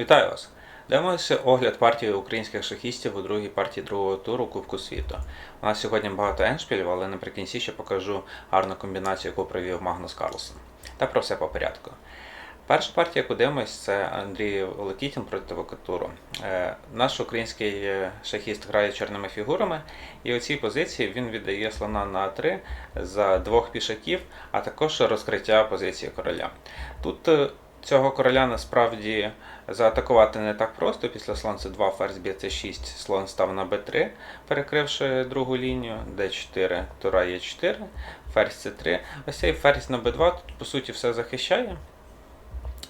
Вітаю вас! Дивимося огляд партії українських шахістів у другій партії другого туру Кубку світу. У нас сьогодні багато еншпілів, але наприкінці ще покажу гарну комбінацію, яку провів Магнус Карлсон. Та про все по порядку. Перша партія, яку дивимось, це Андрій Олекітін проти Вакатуру. Е, Наш український е, шахіст грає чорними фігурами, і у цій позиції він віддає слона на 3 за двох пішаків, а також розкриття позиції короля. Тут е, цього короля насправді заатакувати не так просто. Після слон c2, ферзь б'є c6, слон став на b3, перекривши другу лінію, d4, тура e4, ферзь c3. Ось цей ферзь на b2 тут по суті все захищає.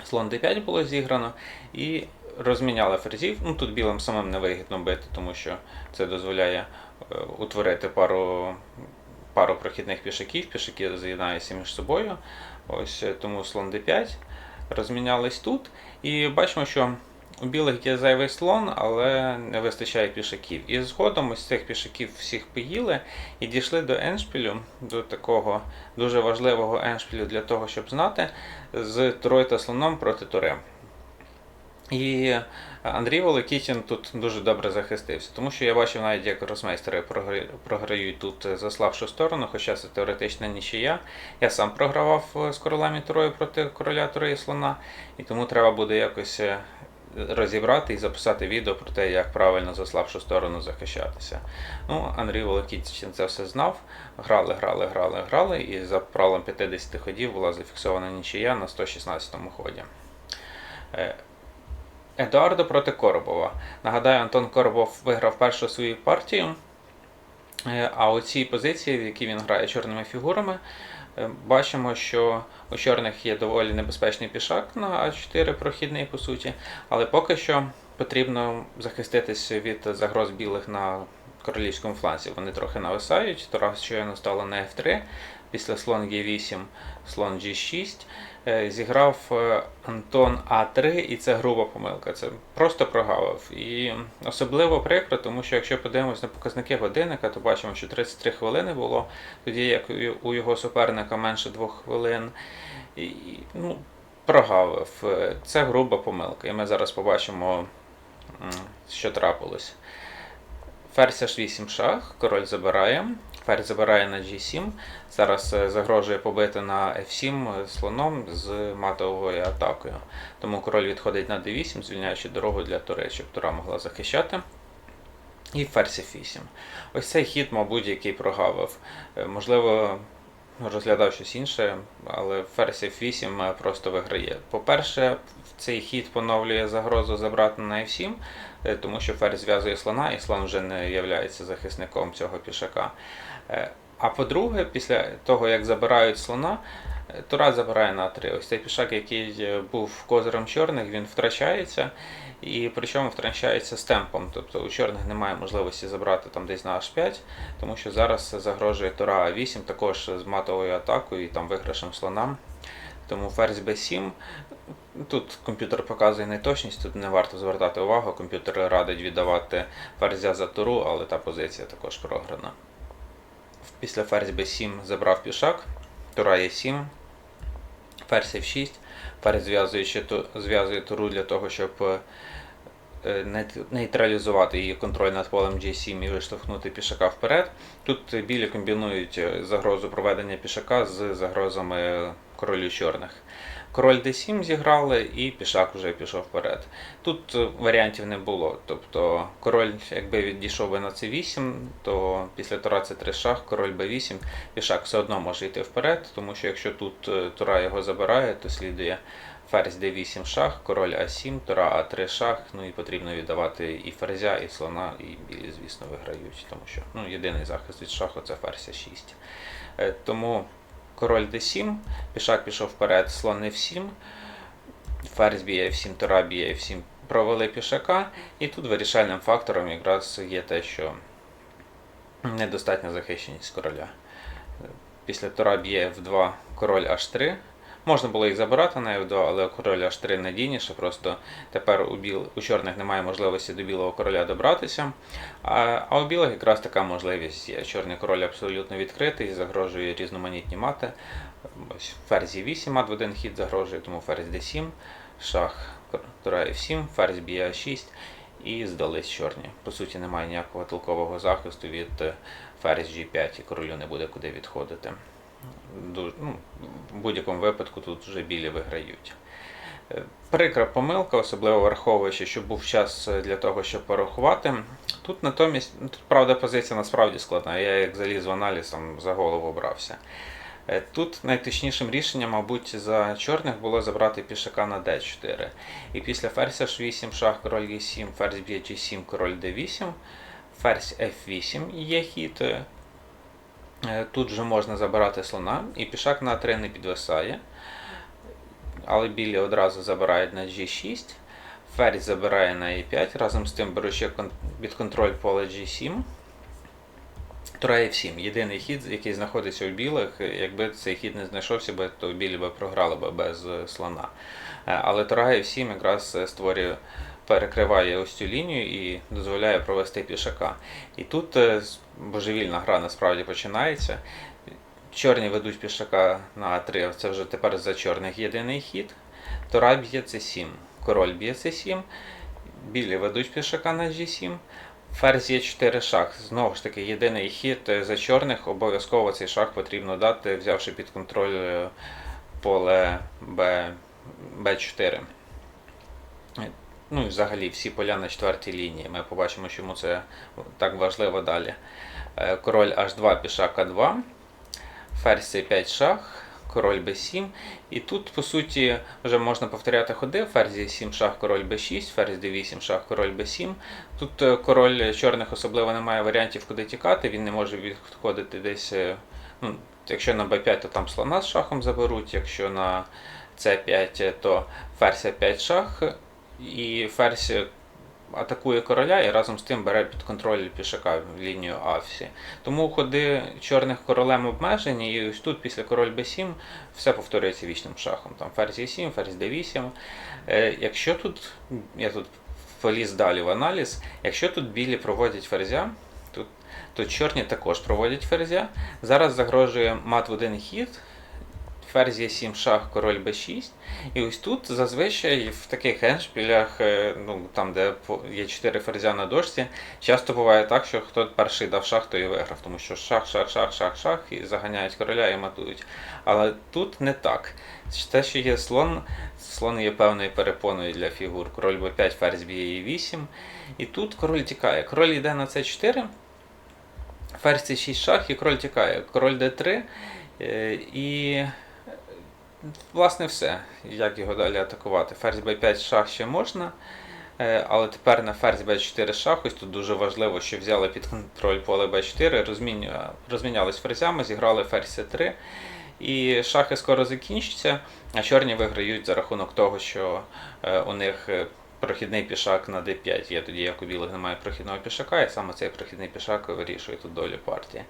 Слон d5 було зіграно і розміняли ферзів. Ну тут білим самим невигідно бити, тому що це дозволяє е, утворити пару, пару прохідних пішаків, пішаки з'єднаються між собою. Ось е, тому слон d5 розмінялись тут. І бачимо, що у білих є зайвий слон, але не вистачає пішаків. І згодом ось цих пішаків всіх поїли і дійшли до еншпілю, до такого дуже важливого еншпілю для того, щоб знати, з Трой та слоном проти Турем. І Андрій Волокітін тут дуже добре захистився, тому що я бачив навіть, як росмейстери програють тут за слабшу сторону, хоча це теоретична нічия. Я сам програвав е, з королем і турою проти короля і слона, і тому треба буде якось е, розібрати і записати відео про те, як правильно за слабшу сторону захищатися. Ну, Андрій Волокітін це все знав. Грали, грали, грали, грали, і за правилом 50 ходів була зафіксована нічия на 116-му ході. Едуардо проти Коробова. Нагадаю, Антон Коробов виграв першу свою партію. Е, А у цій позиції, в якій він грає чорними фігурами, е, бачимо, що у чорних є доволі небезпечний пішак на А4 прохідний, по суті, але поки що потрібно захиститися від загроз білих на королівському фланзі. Вони трохи нависають. Тарас щойно стало на F3, після слон G8, слон G6. Е, Зіграв е, Антон А3, і це груба помилка. Це просто прогавив. І особливо прикро, тому що якщо подивимось на показники годинника, то бачимо, що 33 хвилини було, тоді як у- його суперника менше 2 хвилин. І, ну, прогавив. Е, Це груба помилка. І ми зараз побачимо, що трапилось. Ферзь H8 шах, король забирає. Ферзь забирає на G7. Зараз е, загрожує побити на F7 слоном з матовою атакою. Тому король відходить на D8, звільняючи дорогу для тури, щоб тура могла захищати. І ферзь F8. Ось цей хід, мабуть, який прогавив. Е, Можливо, розглядав щось інше, але ферзь F8 е, просто виграє. По-перше, цей хід поновлює загрозу забрати на F7, е, тому що ферзь зв'язує слона, і слон вже не є захисником цього пішака. Е, А по-друге, після того, як забирають слона, Тура забирає на 3. Ось цей пішак, який е, був козирем чорних, він втрачається, і причому втрачається з темпом. Тобто у чорних немає можливості забрати там десь на H5, тому що зараз загрожує Тура А8 також з матовою атакою і там виграшем слонам. Тому ферзь b7. Тут комп'ютер показує неточність, тут не варто звертати увагу. Комп'ютер радить віддавати ферзя за туру, але та позиція також програна. Після ферзь b7 забрав пішак, тура e7, ферзь f6, перезв'язуючи зв'язує туру для того, щоб е, нейтралізувати її контроль над полем G7 і виштовхнути пішака вперед. Тут е, білі комбінують е, загрозу проведення пішака з загрозами королю чорних. Король d7 зіграли і пішак вже пішов вперед. Тут е, варіантів не було. Тобто король, якби відійшов би на c8, то після тура c3 шах, король b8, пішак все одно може йти вперед, тому що якщо тут е, тура його забирає, то слідує ферзь d8 шах, король а7, тура а3 шах, ну і потрібно віддавати і ферзя, і слона, і білі, звісно, виграють, тому що ну, єдиний захист від шаху це ферзь а6. Е, Тому король d7, пішак пішов вперед, слон f7, ферзь б'є f7, тура б'є f7, провели пішака, і тут вирішальним фактором якраз є те, що недостатня захищеність короля. Після тура б'є f2, король h3. Можна було їх забирати на f2, але король h3 надійніше, просто тепер у, біл... у чорних немає можливості до білого короля добратися. А, а у білих якраз така можливість є. Чорний король абсолютно відкритий, загрожує різноманітні мати. Ось ферзь 8 мат в один хід загрожує, тому ферзь d7, шах тура F7, ферзь б'є А6 і здались чорні. По суті, немає ніякого толкового захисту від е, ферзь G5 і королю не буде куди відходити. Ну, в будь-якому випадку тут вже білі виграють. Е, Прикра помилка, особливо враховуючи, що був час для того, щоб порахувати. Тут натомість, ну, тут правда позиція насправді складна. Я як заліз в аналіз там за голову брався. Е, Тут найточнішим рішенням, мабуть, за чорних було забрати пішака на d4. І після ферзя h8, шах, король e7, ферзь б'є g7, король d8, ферзь f8 є хід. Е, Тут вже можна забирати слона, і пішак на 3 не підвисає. Але білі одразу забирають на G6. Ферзь забирає на E5, разом з тим беручи кон- під контроль поле G7. Тура F7. Єдиний хід, який знаходиться у білих. Якби цей хід не знайшовся, то білі би програли би без е, слона. Е, Але Тура F7 якраз е, створює, перекриває ось цю лінію і дозволяє провести пішака. І тут е, божевільна гра насправді починається. Чорні ведуть пішака на А3, це вже тепер за чорних єдиний хід. Тура б'є С7, король б'є С7, білі ведуть пішака на G7. Ферзь є 4 шах. Знову ж таки, єдиний хід е, за чорних. Обов'язково цей шах потрібно дати, взявши під контроль е, поле Б, Б4. Ну і взагалі всі поля на четвертій лінії. Ми побачимо, чому це так важливо далі. Е, Король H2, пішак А2, ферзь C5 шах, король b7. І тут, по суті, вже можна повторяти ходи. Ферзь e7 шах, король b6, ферзь d8 шах, король b7. Тут е, король чорних особливо не має варіантів, куди тікати, він не може відходити десь. е, Ну, якщо на b5, то там слона з шахом заберуть, якщо на c5, то ферзь a5 шах, і ферзь атакує короля і разом з тим бере під контроль пішака в лінію Афсі. Тому ходи чорних королем обмежені, і ось тут після король b7 все повторюється вічним шахом. Там ферзь e7, ферзь d8. Е, якщо тут, я тут поліз далі в аналіз, якщо тут білі проводять ферзя, тут, то чорні також проводять ферзя. Зараз загрожує мат в один хід. Ферзь Е7 шах, король Б6. І ось тут зазвичай в таких геншпілях, е, ну, там, де є 4 ферзя на дошці, часто буває так, що хто перший дав шах, той і виграв, тому що шах, шах, шах, шах, шах, і заганяють короля і матують. Але тут не так. Те, що є слон, слон є певною перепоною для фігур. Король Б5, ферзь б'є Е8. І тут король тікає. Король йде на С4, ферзь С6 шах, і король тікає. Король Д3. е, І власне все. Як його далі атакувати? Ферзь b5 шах ще можна. е, Але тепер на ферзь b4 шах, ось тут дуже важливо, що взяли під контроль поле b4, розміню- розмінялись ферзями, зіграли ферзь c3. І шахи скоро закінчаться, а чорні виграють за рахунок того, що е, у них е, прохідний пішак на d5 є тоді, як у білих немає прохідного пішака, і саме цей прохідний пішак вирішує тут долю партії.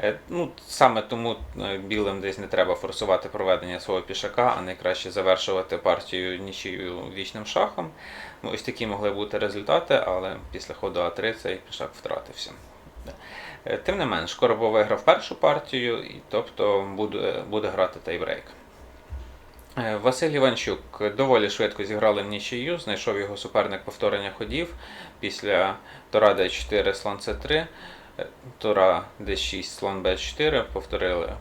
Е, Ну, саме тому е, білим десь не треба форсувати проведення свого пішака, а найкраще завершувати партію нічию вічним шахом. Ну, Ось такі могли бути результати, але після ходу А3 цей пішак втратився. Е, Тим не менш, Коробов виграв першу партію, і тобто буде, буде грати тайбрейк. Е, Василь Іванчук доволі швидко зіграли в нічию, знайшов його суперник повторення ходів після Тора Д4, слон С3, е, Тура Д6, слон Б4, повторили,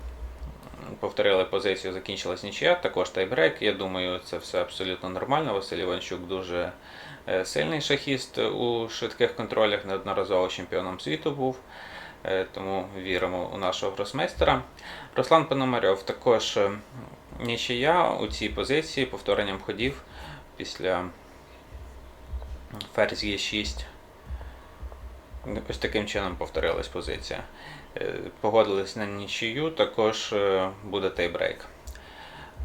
повторили позицію, закінчилась нічия, також тайбрейк. Я думаю, це все абсолютно нормально. Василь Іванчук дуже е, сильний шахіст у швидких контролях, неодноразово чемпіоном світу був. Тому віримо у нашого гросмейстера. Руслан Пономарьов також нічия у цій позиції повторенням ходів після ферзь Е6. Ось таким чином повторилась позиція. Е, Погодились на нічию, також е, буде тайбрейк.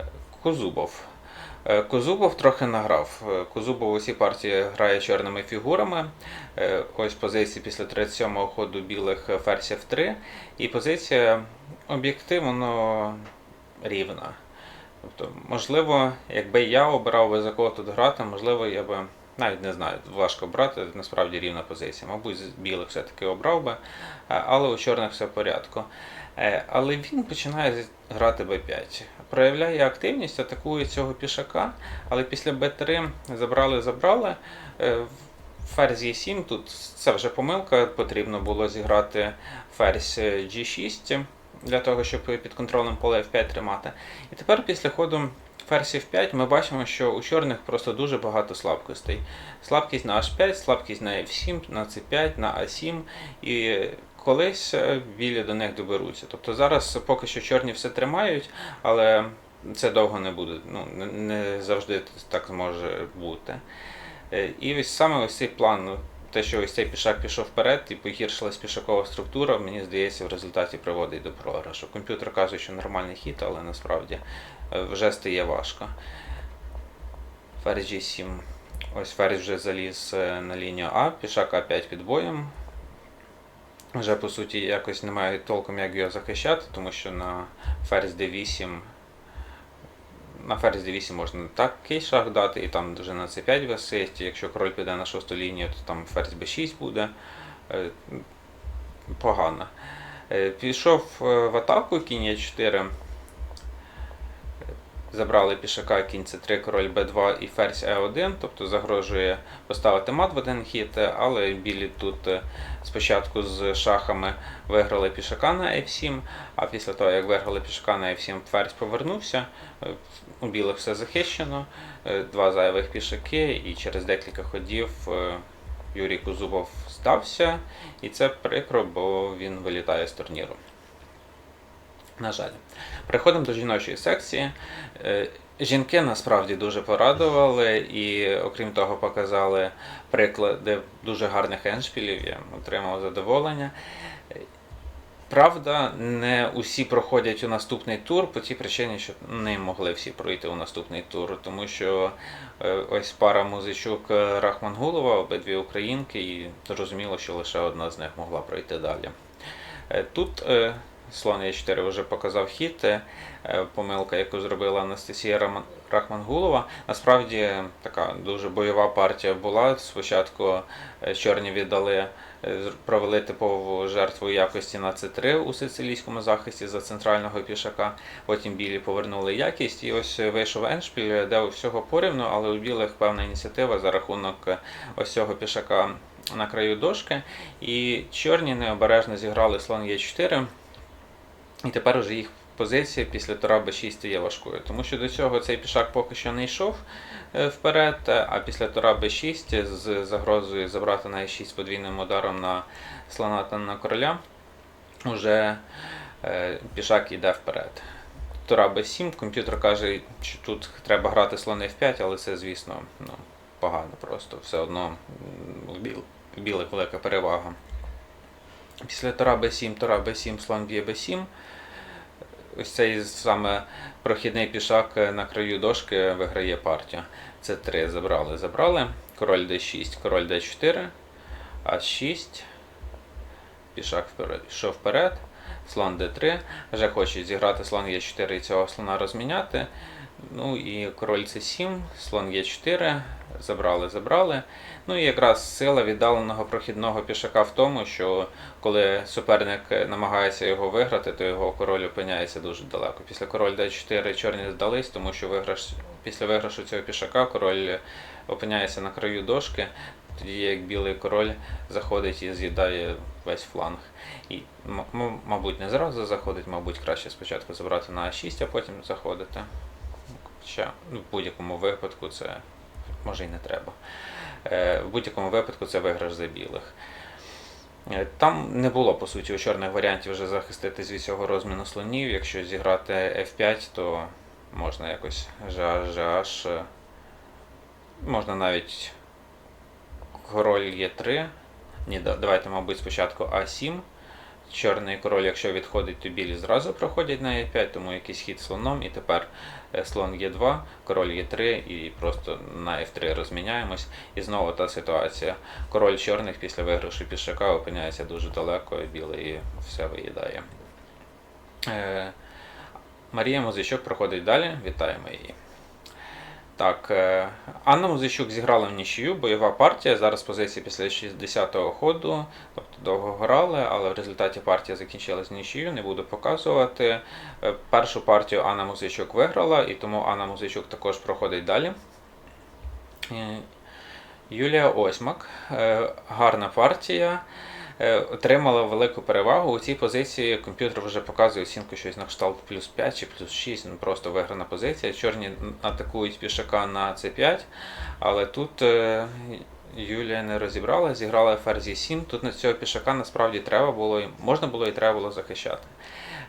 Е, Козубов. Е, Козубов трохи награв. Е, Козубов усі партії грає чорними фігурами. Е, Ось позиції після 37-го ходу білих е, ферзь F3. І позиція об'єктивно рівна. Тобто, можливо, якби я обирав би за кого тут грати, можливо, я би Навіть не знаю, важко брати, насправді рівна позиція. Мабуть, з білих все-таки обрав би, е, але у чорних все в порядку. Е, Але він починає грати Б5. Проявляє активність, атакує цього пішака, але після Б3 забрали, забрали. Е, Ферзь Е7, тут це вже помилка, потрібно було зіграти ферзь е, G6 для того, щоб під контролем поле F5 тримати. І тепер після ходу ферзь F5 ми бачимо, що у чорних просто дуже багато слабкостей. Слабкість на H5, слабкість на F7, на C5, на A7. І колись е, білі до них доберуться. Тобто зараз поки що чорні все тримають, але це довго не буде. Ну, не- завжди так зможе бути. Е, І ось саме ось цей план, ну, те, що ось цей пішак пішов вперед і погіршилась пішакова структура, мені здається, в результаті приводить до програшу. Комп'ютер каже, що нормальний хід, але насправді е, вже стає важко. Ферзь G7. Ось ферзь вже заліз е, на лінію А, пішак А5 під боєм. Вже по суті якось немає толком як його захищати, тому що на ферзь D8 на ферзь d8 можна такий шах дати, і там вже на c5 висить. Якщо король піде на шосту лінію, то там ферзь b6 буде. Е, Погано. Е, Пішов е, в атаку, кінь e4. Забрали пішака кінь c3, король b2 і ферзь e1, тобто загрожує поставити мат в один хід, але білі тут е, спочатку з шахами виграли пішака на f7, а після того, як виграли пішака на f7, ферзь повернувся. Е, У білих все захищено, е, два зайвих пішаки, і через декілька ходів е, Юрій Кузубов здався, і це прикро, бо він вилітає з турніру. На жаль. Переходимо до жіночої секції. Е, Жінки насправді дуже порадували і, окрім того, показали приклади дуже гарних еншпілів. Я отримав задоволення. Правда, не усі проходять у наступний тур по тій причині, що не могли всі пройти у наступний тур, тому що е, ось пара Музичук е, Рахмангулова, обидві українки, і зрозуміло, що лише одна з них могла пройти далі. Е, Тут слон Е4 вже показав хід, е, помилка, яку зробила Анастасія Рахмангулова. Насправді така дуже бойова партія була. Спочатку е, чорні віддали, е, провели типову жертву якості на С3 у сицилійському захисті за центрального пішака. Потім білі повернули якість, і ось вийшов еншпіль, де всього порівну, але у білих певна ініціатива за рахунок ось цього пішака на краю дошки. І чорні необережно зіграли слон Е4. І тепер уже їх позиція після тура Б6 стає важкою, тому що до цього цей пішак поки що не йшов е, вперед, е, а після тура Б6 з загрозою забрати на Е6 подвійним ударом на слона та на короля, уже е, пішак йде вперед. Тура Б7, комп'ютер каже, що тут треба грати слон F5, але це, звісно, ну, погано просто. Все одно біл- білих велика перевага. Після тура Б7, тура Б7, слон б'є Б7. Ось цей саме прохідний пішак на краю дошки виграє партію. Це 3 забрали, забрали. Король d6, король d4, а6. Пішак вперед, пішов вперед. Слон d3. Вже хочуть зіграти слон Е4 і цього слона розміняти. Ну і король c7, слон Е4. Забрали, забрали. Ну і якраз сила віддаленого прохідного пішака в тому, що коли суперник намагається його виграти, то його король опиняється дуже далеко. Після король d4 чорні здались, тому що виграш, після виграшу цього пішака король опиняється на краю дошки, тоді як білий король заходить і з'їдає весь фланг. І, мабуть, не зразу заходить, мабуть, краще спочатку забрати на А6, а потім заходити. Хоча ну, в будь-якому випадку це може і не треба. Е, В будь-якому випадку це виграш за білих. Е, Там не було, по суті, у чорних варіантів вже захиститись від цього розміну слонів. Якщо зіграти F5, то можна якось GH, GH. Можна навіть король Е3. Ні, давайте, мабуть, спочатку А7. Чорний король, якщо відходить, то білі зразу проходять на Е5, тому якийсь хід слоном, і тепер слон Е2, король Е3 і просто на F3 розміняємось. І знову та ситуація. Король чорних після виграшу пішака опиняється дуже далеко, і білий все виїдає. Е, Марія Музичок проходить далі. Вітаємо її. Так, е, Анна Музичук зіграла в нічию, бойова партія. Зараз позиції після 60-го ходу, тобто довго грали, але в результаті партія закінчилась нічию, не буду показувати. Е, Першу партію Анна Музичук виграла, і тому Анна Музичук також проходить далі. Е, Юлія Осьмак, гарна партія. Е, Отримала велику перевагу. У цій позиції комп'ютер вже показує оцінку щось на кшталт плюс 5 чи плюс 6, ну просто виграна позиція. Чорні атакують пішака на c5, але тут е, Юлія не розібрала, зіграла ферзі 7. Тут на цього пішака насправді треба було, можна було і треба було захищати.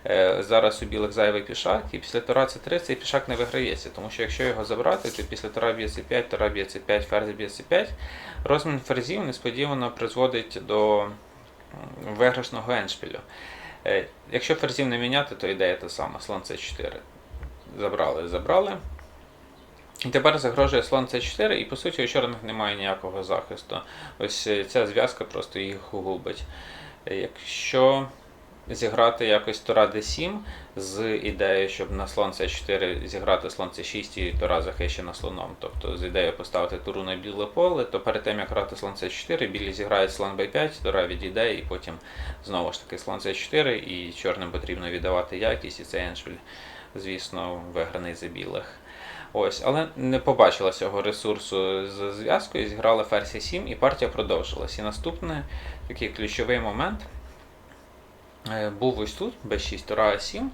Е, Зараз у білих зайвий пішак, і після тура c3 цей пішак не виграється, тому що якщо його забрати, то після тура б'є c5, тура б'є c5, ферзь б'є c5, розмін ферзів несподівано призводить до виграшного еншпілю. Е, Якщо ферзів не міняти, то ідея та сама, слон c4. Забрали, забрали. І тепер загрожує слон c4, і по суті у чорних немає ніякого захисту. Ось е, ця зв'язка просто їх губить. Е, Якщо зіграти якось тура d7 з ідеєю, щоб на слон c4 зіграти слон c6 і тура захищена слоном, тобто з ідеєю поставити туру на біле поле, то перед тим як грати слон c4, білі зіграють слон b5, тура відійде, і потім знову ж таки слон c4, і чорним потрібно віддавати якість, і цей еншпіль, звісно, виграний за білих. Ось, але не побачила цього ресурсу з зв'язкою, зіграла ферзь 7 і партія продовжилась. І наступний такий ключовий момент був ось тут, b6, тура А7.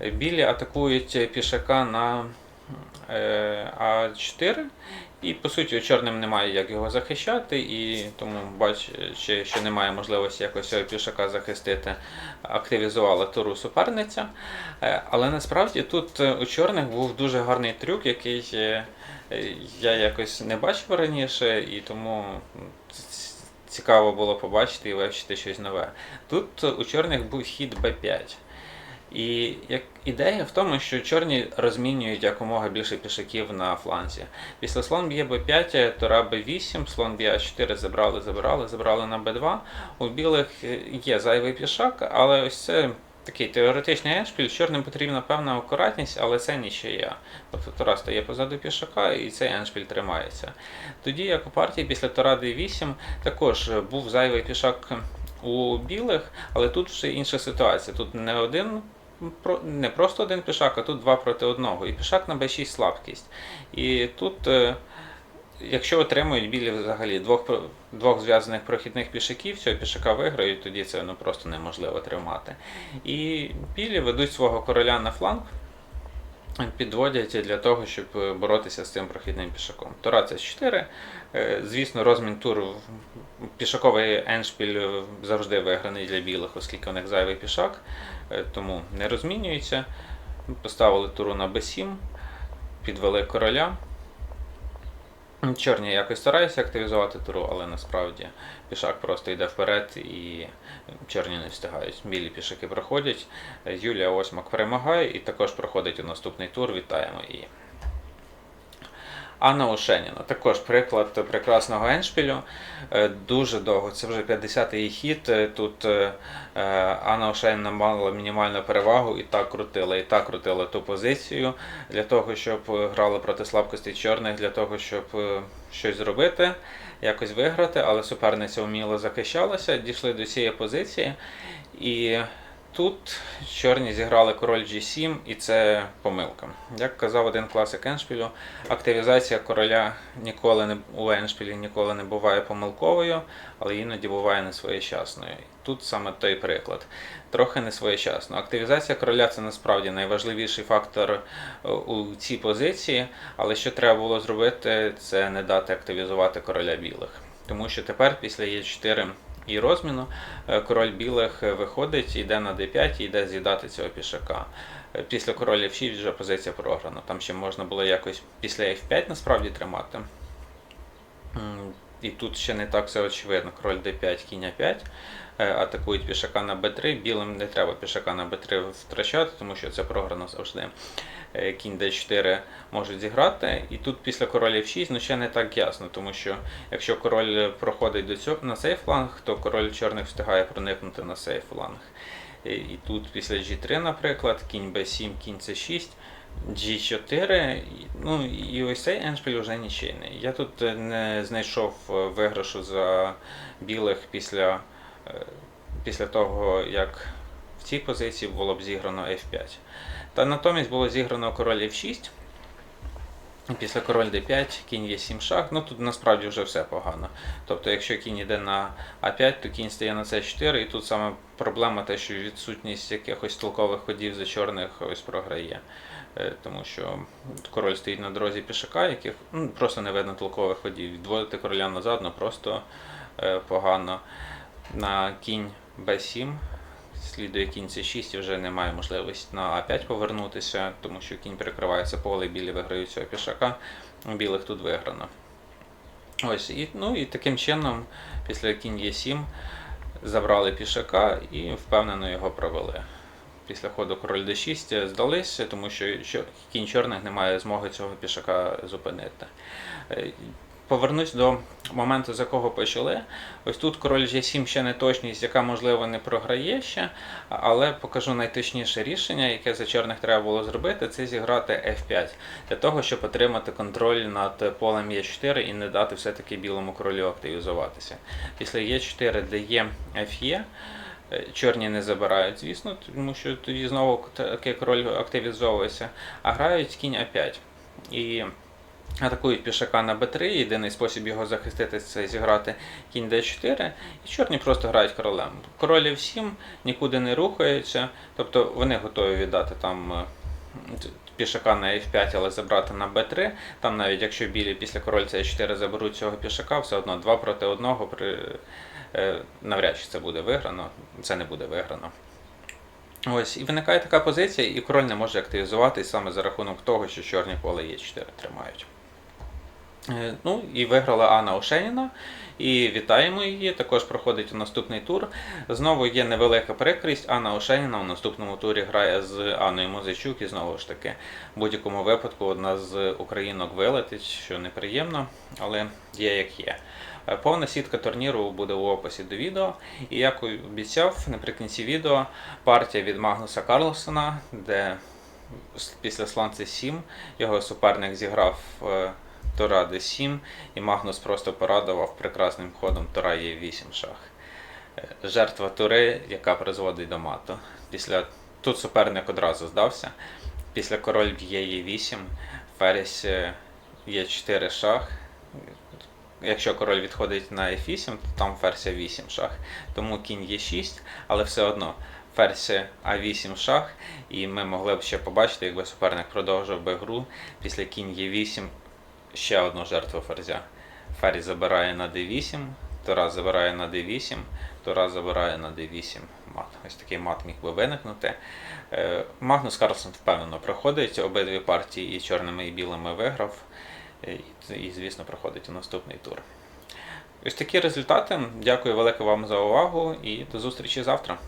Е, Білі атакують пішака на е, А4, і по суті чорним немає як його захищати, і тому бачачи, що немає можливості якось цього пішака захистити, активізувала туру суперниця. Е, Але насправді тут е, у чорних був дуже гарний трюк, який е, е, я якось не бачив раніше, і тому цікаво було побачити і вивчити щось нове. Тут е, у чорних був хід b5. І як ідея в тому, що чорні розмінюють якомога більше пішаків на фланзі. Після слон б'є b5, Тора b8, слон б'є а4, забрали, забрали, забрали на b2. У білих е, є зайвий пішак, але ось це такий теоретичний еншпіль. Чорним потрібна певна акуратність, але це нічия. Тобто тура стає позаду пішака і цей еншпіль тримається. Тоді, як у партії після тура d8, також був зайвий пішак у білих, але тут вже інша ситуація. Тут не один. Не просто один пішак, а тут два проти одного. І пішак на b6 слабкість. І тут, е, якщо отримують білі взагалі двох, двох зв'язаних прохідних пішаків, цього пішака виграють, тоді це ну, просто неможливо тримати. І білі ведуть свого короля на фланг, підводять для того, щоб е, боротися з цим прохідним пішаком. Тура це 4. Е, Звісно, розмін тур пішаковий еншпіль е, завжди виграний для білих, оскільки у них зайвий пішак, тому не розмінюється. Поставили туру на b7, підвели короля. Чорні якось стараються активізувати туру, але насправді пішак просто йде вперед і чорні не встигають. Білі пішаки проходять. Юлія Осьмак перемагає і також проходить у наступний тур. Вітаємо її. Анна Ошеніна, також приклад прекрасного еншпілю. Е, Дуже довго, це вже 50-й її хід. Е, Тут е, Анна Ошеніна мала мінімальну перевагу і так крутила, і так крутила ту позицію для того, щоб грала проти слабкості чорних, для того, щоб щось зробити, якось виграти, але суперниця вміло захищалася, дійшли до цієї позиції. І тут чорні зіграли король G7, і це помилка. Як казав один класик Еншпілю, активізація короля ніколи не у Еншпілі ніколи не буває помилковою, але іноді буває несвоєчасною. Тут саме той приклад. Трохи несвоєчасно. Активізація короля це насправді найважливіший фактор е, у цій позиції, але що треба було зробити, це не дати активізувати короля білих. Тому що тепер після Е4 і розміну е, король білих е, виходить, йде на d5 і йде з'їдати цього пішака. Е, Після короля f6 вже позиція програна. Там ще можна було якось після f5 насправді тримати. І тут ще не так все очевидно. Король d5, кінь a5. Е, Атакують пішака на b3. Білим не треба пішака на b3 втрачати, тому що це програно завжди. Е, Кінь d4 можуть зіграти. І тут після короля f6 ну ще не так ясно, тому що якщо король проходить до цього, на цей фланг, то король чорних встигає проникнути на цей фланг. І, тут після g3, наприклад, кінь b7, кінь c6. G4, ну і ось цей еншпіль вже нічийний. Я тут е, не знайшов е, виграшу за білих після, після того, як в цій позиції було б зіграно F5. Та натомість було зіграно король F6. Після король d5, кінь є 7 шах. Ну тут насправді вже все погано. Тобто, якщо кінь йде на А5, то кінь стає на С4, і тут саме проблема те, що відсутність якихось толкових ходів за чорних ось програє. Е, Тому що король стоїть на дорозі пішака, яких ну, просто не видно толкових ходів. Відводити короля назад, ну просто е, погано. На кінь Б7 слідує кінь С6 і вже немає можливості на А5 повернутися, тому що кінь перекривається поле, білі виграють цього пішака, білих тут виграно. Ось, і, ну, і таким чином, після кінь Е7 забрали пішака і впевнено його провели. Після ходу король d6 здалися, тому що кінь чорних не має змоги цього пішака зупинити. Е, Повернусь до моменту, з якого почали. Ось тут король G7 ще не точність, яка можливо не програє ще, але покажу найточніше рішення, яке за чорних треба було зробити, це зіграти F5 для того, щоб отримати контроль над полем Е4 і не дати все-таки білому королю активізуватися. Після Е4 дає. Е, Чорні не забирають, звісно, тому що тоді знову такий король активізовується, а грають кінь А5. І атакують пішака на Б3. Єдиний спосіб його захистити це зіграти кінь Д4, і чорні просто грають королем. Король F7 нікуди не рухається, тобто вони готові віддати там е, пішака на F5, але забрати на Б3. Там навіть якщо білі після король С4 заберуть цього пішака, все одно 2 проти 1 при, е, навряд чи це буде виграно, це не буде виграно. Ось, і виникає така позиція, і король не може активізуватись саме за рахунок того, що чорні поле Е4 тримають. Е, Ну і виграла Анна Ошеніна. І вітаємо її. Також проходить у наступний тур. Знову є невелика прикрість. Анна Ошеніна у наступному турі грає з Анною Музичук. І знову ж таки, в будь-якому випадку одна з українок вилетить, що неприємно, але є як є. Е, Повна сітка турніру буде у описі до відео. І як обіцяв, наприкінці відео партія від Магнуса Карлсона, де після сланця 7 його суперник зіграв Тура d7, і Магнус просто порадував прекрасним ходом Тура Е8 шах. Е, Жертва Тури, яка призводить до мату. Після... Тут суперник одразу здався. Після король б'є Е8, ферзь е, Е4 шах. Якщо король відходить на F8, то там ферзь А8 шах. Тому кінь Е6, але все одно ферзь А8 шах, і ми могли б ще побачити, якби суперник продовжив би гру після кінь Е8 ще одну жертву ферзя. Ферзь забирає на d8, Тура забирає на d8, Тура забирає на d8 мат. Ось такий мат міг би виникнути. Е, Магнус Карлсон впевнено проходить обидві партії і чорними, і білими виграв. Е, і, звісно, проходить у наступний тур. Ось такі результати. Дякую велике вам за увагу і до зустрічі завтра.